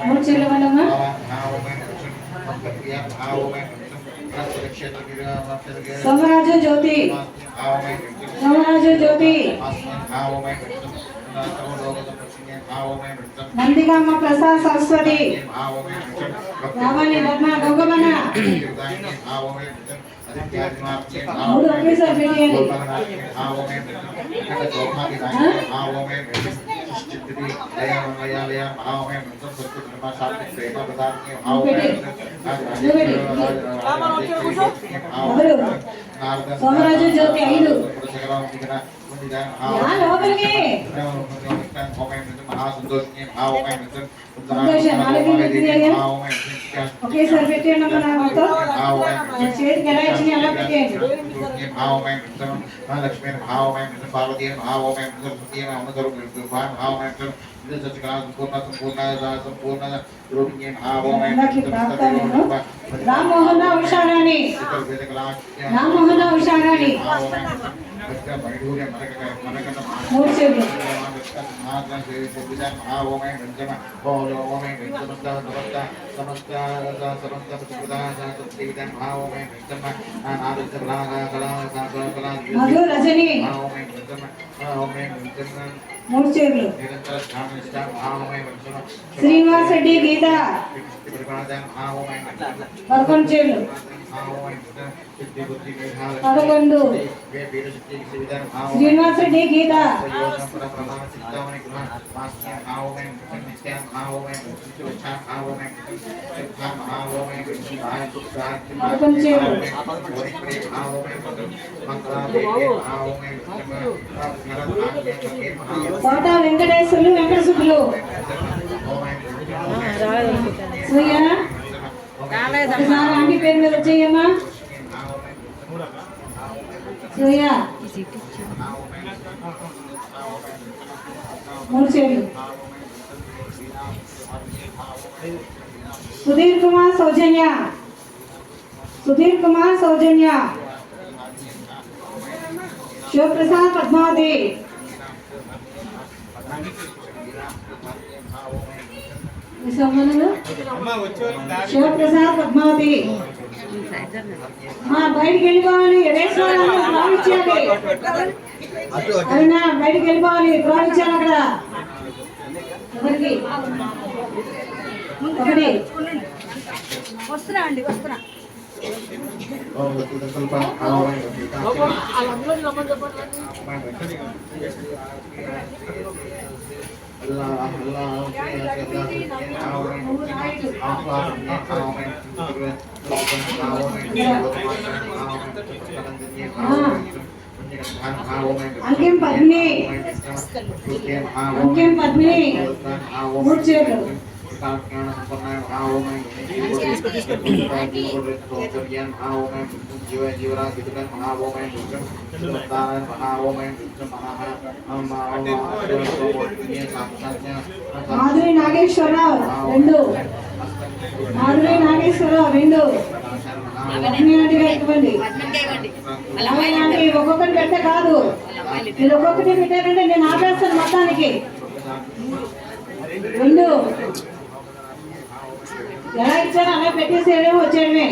మూడు చేతులు ఇవ్వండమ్మా సోమరాజు జ్యోతి సోమరాజు జ్యోతి నందిగామ ప్రసాద్ సరస్వతి. రావాలి పద్మ గౌగమన. మూడు ఒకేసారి పెట్టేయండి సోమరాజు జ్యోతి ఐదు. యా లోపలికి ఒకేసారి పెట్టేయండి అమ్మా నా మొత్తం చేతికి ఎలా ఇచ్చి అలా పెట్టేయండి లక్ష్మీ పార్వతీ రామ్మోహన్ ఉషారాణి రామ్మోహన్ ఉషారాణి మూడు చేతులు శ్రీనివాస్ రెడ్డి గీత. పదకొండు చేతులు పదకొండు. శ్రీనివాస్ రెడ్డి గీత. కోట వెంకటేశ్వర్లు వెంకట సుబ్బులు సూయ ఒకసారి ఆంటీ పేరు మీద వచ్చేయమ్మా సూయ మూడు చేతులు సుధీర్ కుమార్ సౌజన్య సుధీర్ కుమార్ సౌజన్య శివప్రసాద్ పద్మావతి ఈ సోమనులు శివప్రసాద్ పద్మావతి. మా బయటికి వెళ్ళిపోవాలి రేసుకోవాలి ప్రాణించాలి అయినా బయటికి వెళ్ళిపోవాలి ప్రాణించాలి అక్కడ. ఒకటి. వస్తున్నా అండి వస్తున్నా అంకెం పద్మిని? అంకెం పద్మిని? మూడు చేతులు మాధురి నాగేశ్వరరావు రెండు. మాధురి నాగేశ్వరరావు రెండు. ఇవ్వండి. ఒక్కొక్కటి పెట్టే కాదు. మీరు ఒక్కొక్కటి పెట్టారంటే నేను ఆపేస్తాను మొత్తానికి. రెండు. ఎలా ఇచ్చారో అలా పెట్టేసేయడం వచ్చేయడమే.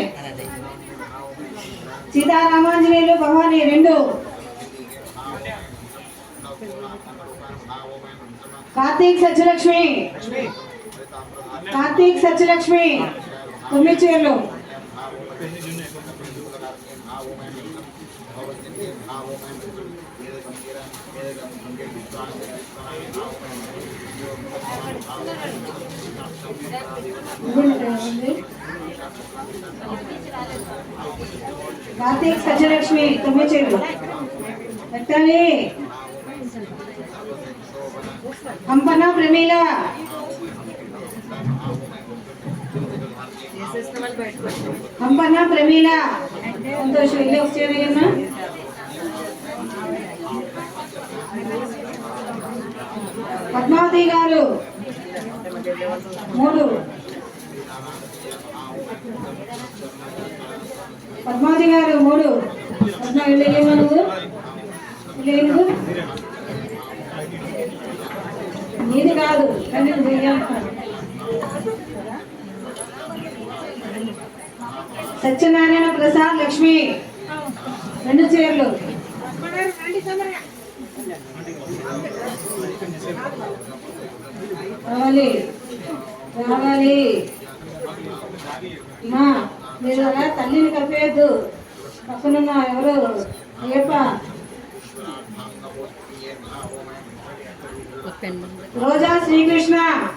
సీతారామాంజనేయులు భవాని రెండు. కార్తీక్ సత్యలక్ష్మి. కార్తీక్ సత్యలక్ష్మి తొమ్మిది చీరలు కార్తీక్ సత్యలక్ష్మి తొమ్మిది చేరు పెట్టాలి హంపన ప్రమీల. హంపన ప్రమీల. సంతోషం ఇల్లు వచ్చేది కన్నా పద్మావతి గారు. మూడు. పద్మావతి గారు మూడు. పద్మ నీది కాదు. కానీ సత్యనారాయణ ప్రసాద్ లక్ష్మి. రెండు చీరలు. రావాలి. రావాలి. మా మీరు అలా తల్లిని కప్పేయద్దు. పక్కనున్న ఎవరు? అయ్యప్ప. రోజా శ్రీకృష్ణ.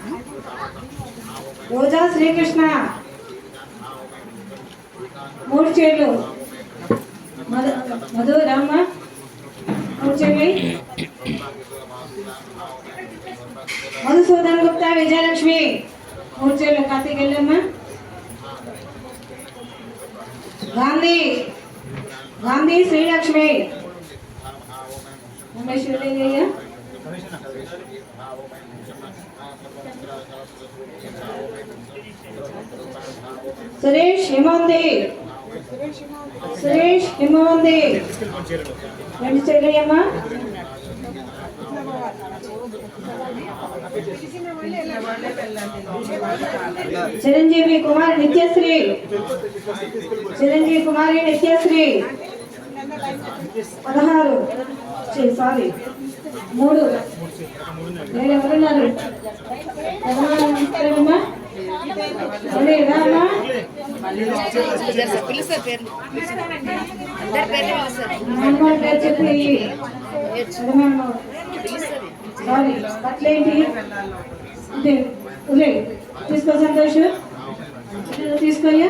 రోజా శ్రీకృష్ణ. మూడు చేతులు. మధు మధు రామ్మ. మూడు చేయి మధుసూదన్ గుప్తా విజయలక్ష్మి మూడు చీరలు వెళ్ళమ్మా గాంధీ గాంధీ శ్రీలక్ష్మి ఉమేష్ వెళ్ళయ్యా సురేష్ హిమంది సురేష్ హిమంది రెండు చెల్లయ్యమ్మా చిరంజీవి కుమార్ నిత్యశ్రీ. చిరంజీవి కుమారి నిత్యశ్రీ. పదహారు. సారీ మూడు. నేను ఎవరున్నారు? చెప్పి. సారీ అట్లేంటి? అంటే తీసుకో సంతోష్. తీసుకోయా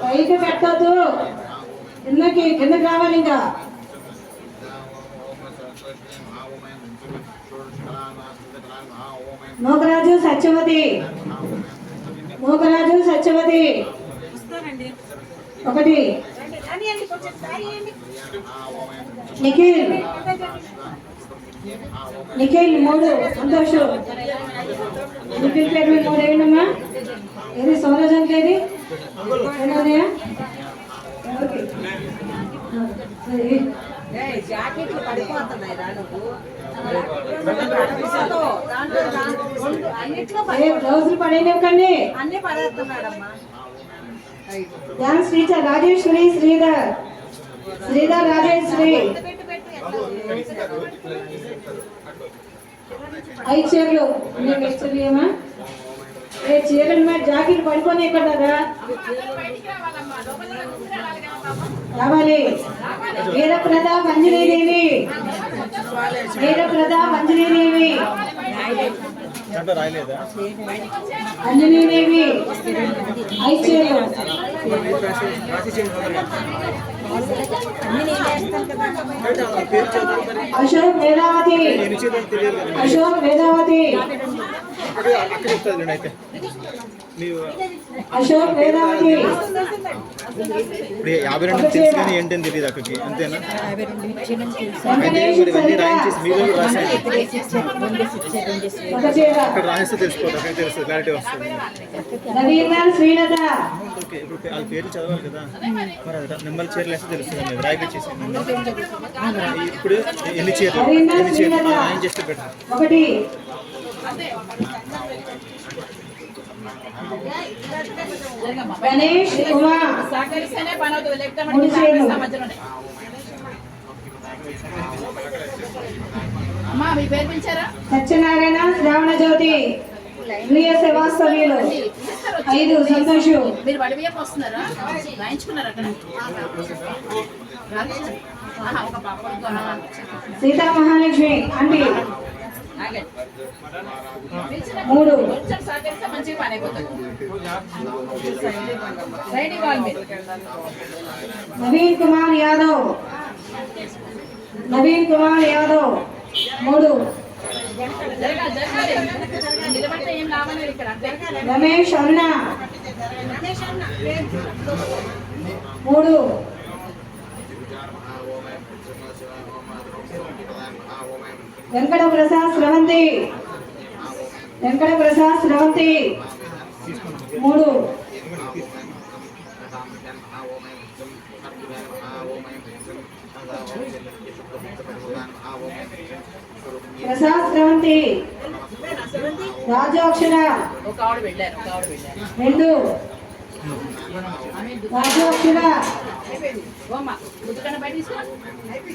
పైకి పెట్టద్దు కిందకి కిందకి రావాలి ఇంకా. మోగరాజు సత్యవతి. మోగరాజు సత్యవతి. ఒకటి. నిఖిల్. నిఖిల్ మూడు సంతోష్. నిఖిల్ పేరు మూడు వేయండమ్మా ఏది సౌరజంకి ఏది ఏమన్నాయా. జాకెట్లు పడిపోతున్నాయి రా నువ్వు అన్నిట్లో ఏ బ్లౌజులు పడేయనివ్వకండి అన్ని పడేస్తున్నాడమ్మా. Dance teacher Rajeshwari Sridhar. Sridhar Rajeshwari. ఐదు చీరలు. నీకు ఇష్టమేమా? ఏ చీరలు మరి? జాకెట్ పడుకొని ఎక్కడరా రావాలి. వీర ప్రతాప్ వీర ప్రతాప్ అంజనీదేవి అంజనీదేవి అశోక్ వేదావతి. అశోక్ వేదావతి. అశోక్ వేదావతి. ఇప్పుడు యాభై రెండు తెలుసు కానీ ఏంటని తెలియదు అక్కడికి అంతేనా? రాయించేసి మీరు అక్కడ రాయిస్తే తెలిసిపోతుంది అక్కడ తెలుస్తుంది క్లారిటీ వస్తుంది. ఓకే ఇప్పుడు వాళ్ళ పేర్లు చదవాలి కదా. మరి అది నెంబర్ చీరలు వేస్తే తెలుస్తుంది మీరు రాయిపించేసి ఇప్పుడు ఎన్ని చీరలు? ఎన్ని చీరలు? రాయించేస్తే ఒకటి. గణేష్ కుమార్ సహకరిస్తేనే పని అవుతుంది లేకపోతే మూడు మనకి చీరలు. సహకరిస్తాం మధ్యలోనే. అమ్మా మీ పేరు పిలిచారా సత్యనారాయణ శ్రావణ జ్యోతి ఐదు సంతోషు మీరు వడి బియ్యం వస్తున్నారా రాయించుకున్నారు అక్కడ. సీతా మహాలక్ష్మి ఆగండి. మూడు. నవీన్ కుమార్ యాదవ్. నవీన్ కుమార్ యాదవ్. మూడు. జరగాలి జరగాలి. నిలబడితే ఏం లాభం లేదు ఇక్కడ అంతే రమేష్ అరుణ మూడు వెంకట ప్రసాద్ స్రవంతి. వెంకట ప్రసాద్ స్రవంతి. మూడు ప్రసాద్ స్రవంతి రాజు అక్షర రెండు.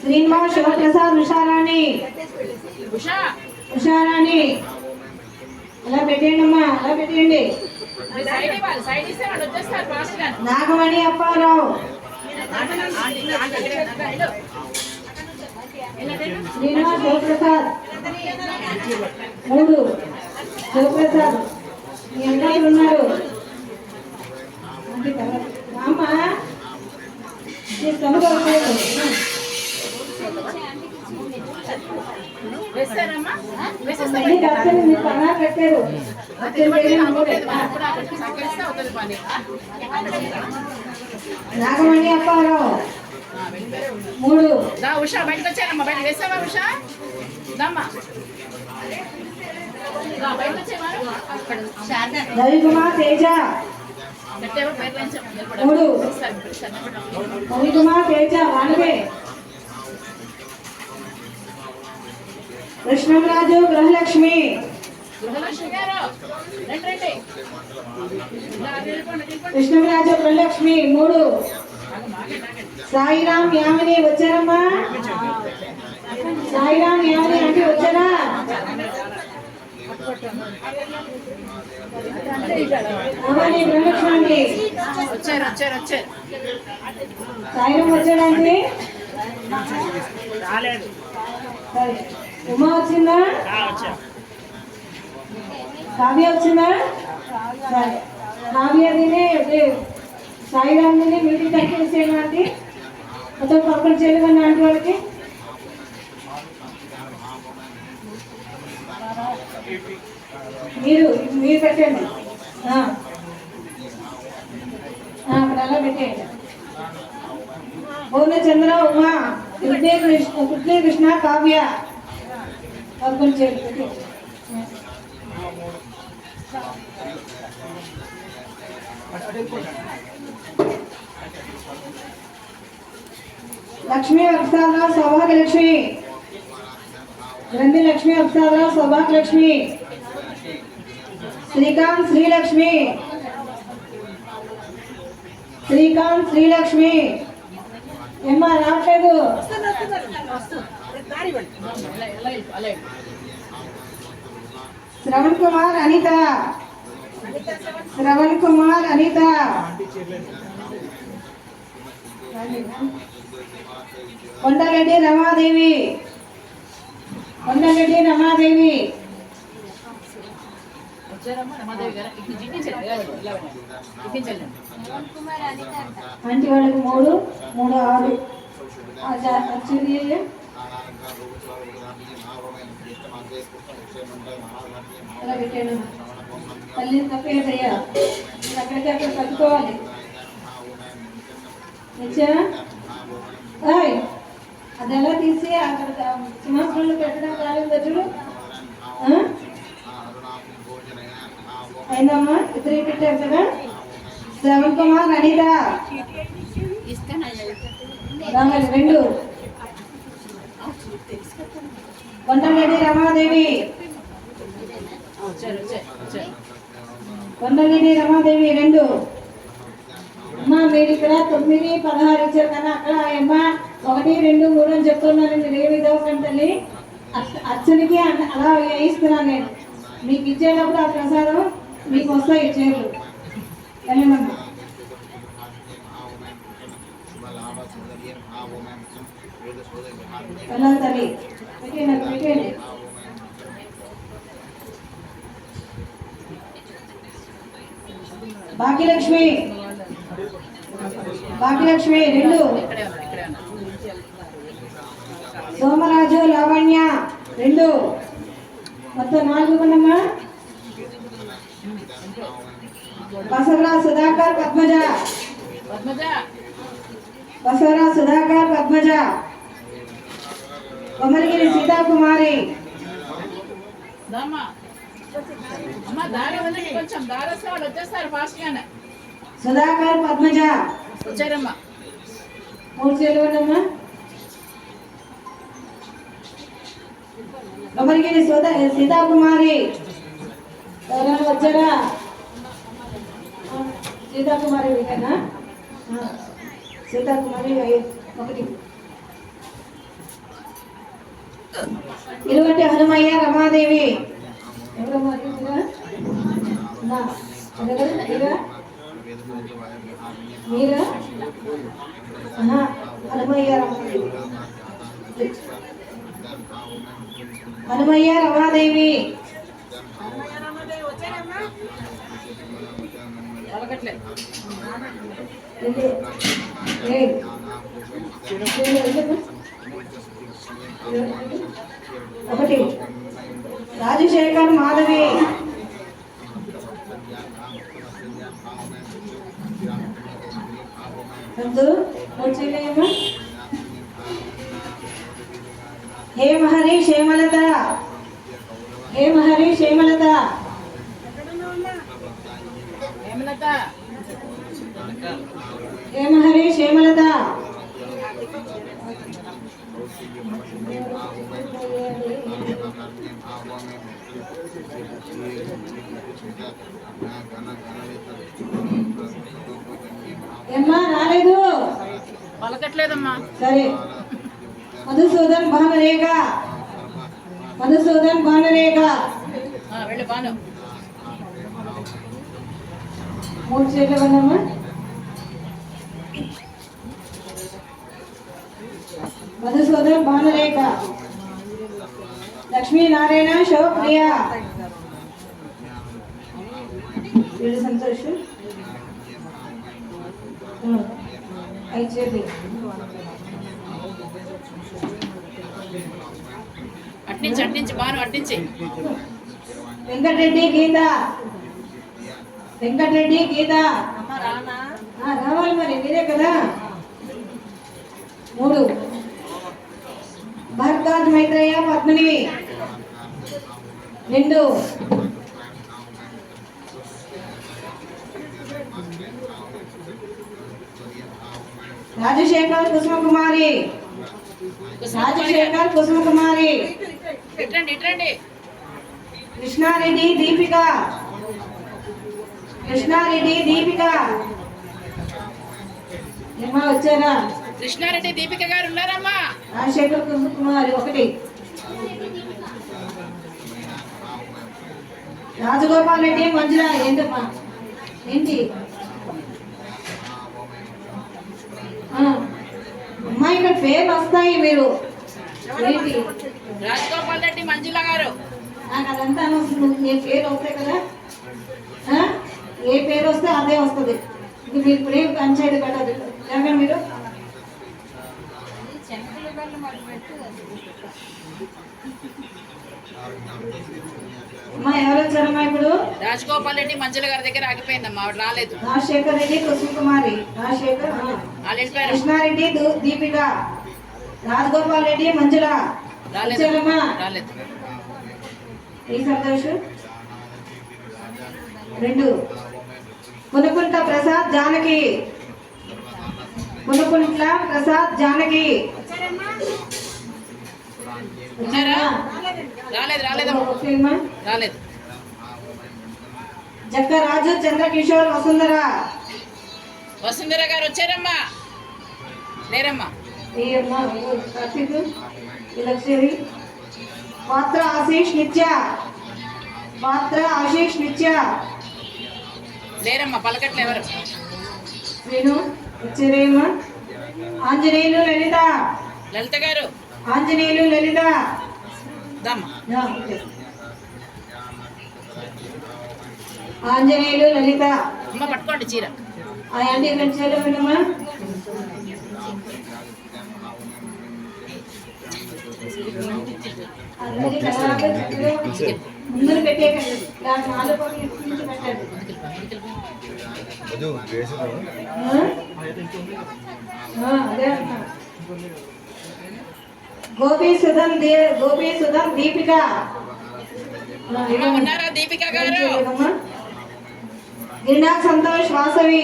శ్రీనివాస్ శివప్రసాద్ ఉషారాణి. ఉషా. ఉషారాణి. అలా పెట్టేయండి అమ్మా అలా పెట్టేయండి? నాగమణి అప్పారావు. శ్రీనివాస్ శివప్రసాద్. మూడు. శివప్రసాద్. మీ అందరూ ఉన్నారు. పని నాగమణి అప్పారావు మూడు దా ఉషా బయటకు వచ్చారమ్మా బయట వేసావా ఉషా? దమ్మా. రవికుమార్ తేజ. మూడు. ఇస్తారు. రవికుమార్ తేజ వానవే కృష్ణంరాజు గృహలక్ష్మి. కృష్ణంరాజు గృహలక్ష్మి మూడు. సాయిరామ్ యామిని వచ్చారమ్మా. సాయిరామ్ యామిని అంటే వచ్చారా? వచ్చారు వచ్చారు వచ్చారు. సాయిరామ్ వచ్చాడండి రాలేదు. ఉమా వచ్చిందా? కావ్య వచ్చిందా? సరే కావ్యని సాయిరామ్ని మీటింగ్ కట్టేసేయండి ఆంటీ. మొత్తం పక్కన చేయలేమని ఆంటీ వాళ్ళకి. మీరు మీరు పెట్టండి. అక్కడ అలా పెట్టేయండి. పూర్ణచంద్ర ఉమా కృష్ణ కృష్ణ కృష్ణ కృష్ణ కావ్య. పక్కన చేయండి లక్ష్మీ వత్సాలరావు సౌభాగ్యలక్ష్మి. గ్రంథి లక్ష్మీ వత్సాలరావు సౌభాగ్యలక్ష్మి. శ్రీకాంత్ శ్రీలక్ష్మి. శ్రీకాంత్ శ్రీలక్ష్మి. ఏమ్మా రావట్లేదు. శ్రవణ్ కుమార్ అనిత. శ్రవణ్ కుమార్ అనిత. కొండరెడ్డి రమాదేవి. కొండరెడ్డి రమాదేవి వచ్చారమ్మా రమాదేవి గారు ఇటు జిట్టించండి ఇలా వెళ్ళండి, ఇలా వెళ్ళండి. జిట్టించండి అంటే వాళ్ళకి మూడు మూడు ఆరు. వచ్చింది అలా పెట్టాను తల్లి తప్పేదయ్యా నేను అక్కడికి అక్కడ కట్టుకోవాలి తెచ్చా అది ఎలా తీసి అక్కడ సింహాసనంలో పెట్టడం కాలేదు చూడు. అయిందమ్మా ఇద్దరు పెట్టారు కదా శ్రవణ్ కుమార్ అనిత. రావాలి రెండు. రమాదేవి. వచ్చారు రమాదేవి రెండు. అమ్మా మీరు ఇక్కడ తొమ్మిది పదహారు ఇచ్చారు కదా అక్కడ అమ్మ ఒకటి రెండు మూడు అని చెప్తున్నాను మీరు ఏమి ఇదవకండి తల్లి? అలా వేయిస్తున్నాను నేను. మీకు ఇచ్చేటప్పుడు ఆ ప్రసాదం మీకు వస్తాయి చేతులు వెళ్ళండమ్మా వెళ్ళాలి తల్లి. పెట్టేయండి పెట్టేయండి. భాగ్యలక్ష్మి. భాగ్యలక్ష్మి రెండు. సోమరాజు లావణ్య రెండు. మొత్తం నాలుగు కొన్నమ్మా బసవరా సుధాకర్ పద్మజ. పద్మజ బసవరా సుధాకర్ పద్మజ. కొమరగిరి సీతాకుమారి. సుధాకర్ పద్మజ. వచ్చారమ్మా. మూడు చేరువన్నమ్మా రమణగిరి సుధా సీతాకుమారి. ఎవరైనా వచ్చారా? సీతాకుమారి వీకేనా సీతాకుమారి ఒకటి. ఇరువంటి హనుమయ్య రమాదేవి. ఎవరమ్మా మీరా? హనుమయ్య రమాదేవి. హనుమయ్య రమాదేవి? ఒకటి. రాజశేఖర్ మాధవి. సంతు హే మహరి క్షేమలత. హే మహరి క్షేమలత. హేమలత హే మహరి క్షేమలత. ఏమ్మా రాలేదు. పలకట్లేదమ్మా. సరే. మధుసూదన్ భానురేఖ. మధుసూదన్ భానురేఖ. మూడు చేతులు కొన్నామా మధుసూదన్ భానురేఖ. లక్ష్మీనారాయణ శివప్రియ. వీడు సంతోష్. ఐదు చేతులు. అట్నుంచి అట్నుంచి బాను అట్నుంచి. వెంకటరెడ్డి గీత. వెంకటరెడ్డి గీత. ఆ, రావాలి మరి మీరే కదా. మూడు. భరద్వాజ్ మైత్రయ్య పద్మిని. రెండు. రాజశేఖర్ కుసుమకుమారి రాజశేఖర్ కుసుమకుమారి కృష్ణారెడ్డి దీపిక కృష్ణారెడ్డి దీపిక ఏమా వచ్చారా? కృష్ణారెడ్డి దీపిక గారు ఉన్నారమ్మా. రాజశేఖర్ కుమారి ఒకటి. రాజగోపాల్ రెడ్డి మంజుల ఏంటమ్మా? ఏంటి? అమ్మా ఇక్కడ పేర్లు వస్తాయి మీరు ఏంటి? రాజగోపాల్ రెడ్డి మంజుల గారు. నాకు అదంతా అనవసరం. ఏ పేరు వస్తాయి కదా? ఏ పేరు వస్తే అదే వస్తుంది. ఇది మీరు ఇప్పుడు ఏం పంచాయతీ పెట్టదు జరగండి మీరు అమ్మా ఎవరు వచ్చారమ్మా ఇప్పుడు? రాజగోపాల్ రెడ్డి మంజుల గారి దగ్గర ఆగిపోయిందమ్మా ఆవిడ రాలేదు. రాజశేఖర్ రెడ్డి రాజశేఖర్ ఆ. వాళ్ళు వెళ్ళిపోయారు. కృష్ణారెడ్డి దీపిక. రాజగోపాల్ రెడ్డి మంజుల. రాలేదు. వచ్చారమ్మా? రాలేదు. ఈ సంతోష్. రెండు. మునుకుంట ప్రసాద్ జానకి. మునుకుంట్ల ప్రసాద్ జానకి. ఉన్నారా? రాలేదు రాలేదమ్మా. ఓకేమ్మా జక్కరాజు చంద్రకిషోర్ వసుంధర. వసుంధర గారు వచ్చారమ్మా. లేరమ్మా. పాత్ర ఆశీష్ నిత్య. పాత్ర ఆశీష్ నిత్య. లేరమ్మా పలకట్లే ఎవరు? నేను వచ్చేరేమా? ఆంజనేయులు లలిత. లలిత గారు. ఆంజనేయులు లలిత. దమ్మా. ఆంజనేయులు లలిత. పట్టుకోండి చీర. దాని నాలుగు పెట్టండి? ఆ, అదే అంటున్నా. గోపి సుధం దే గోపి సుధం దీపిక. ఉన్నారా దీపిక గారు? చేయలేదమ్మా? గిరినా సంతోష్ వాసవి.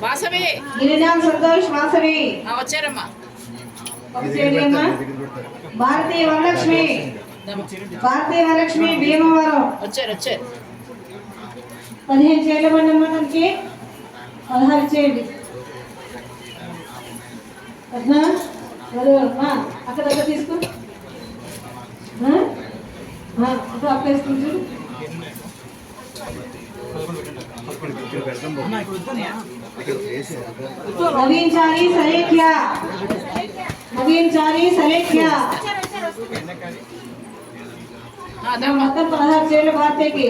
వాసవి. గిరినా సంతోష్ వాసవి. వచ్చారమ్మా. ఒక చేయలేమ్మా భారతి వరలక్ష్మి. భారతీయ వరలక్ష్మి భీమవరం. వచ్చారు వచ్చారు. పదిహేను చేయలేమండి అమ్మ తనకి పదహారు చేయండి అక్కడ తీసుకో. అక్కడ వేసుకుని చూడు నవీంచాలి సరేఖ్య నవీంచాలి సరేఖ్య మొత్తం పదహారు చేయాలి భారతీయకి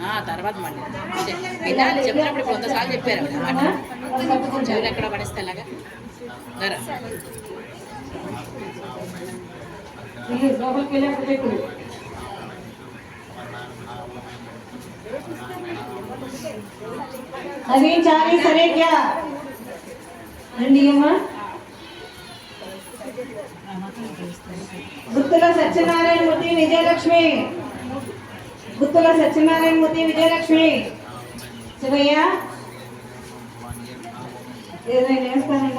ఆ, తర్వాత మళ్ళీ. చెప్పినప్పుడు ఇప్పుడు వందసార్లు చెప్పారు ఎక్కడ పడేస్తే అలాగా ఇది లోపలికి వెళ్ళాక పెట్టు నవీంచాలి సరేఖ్య రండి అమ్మా గుత్తుల సత్యనారాయణ మూర్తి విజయలక్ష్మి గుత్తుల సత్యనారాయణ మూర్తి విజయలక్ష్మి శివయ్య ఏదైనా వేస్తానండి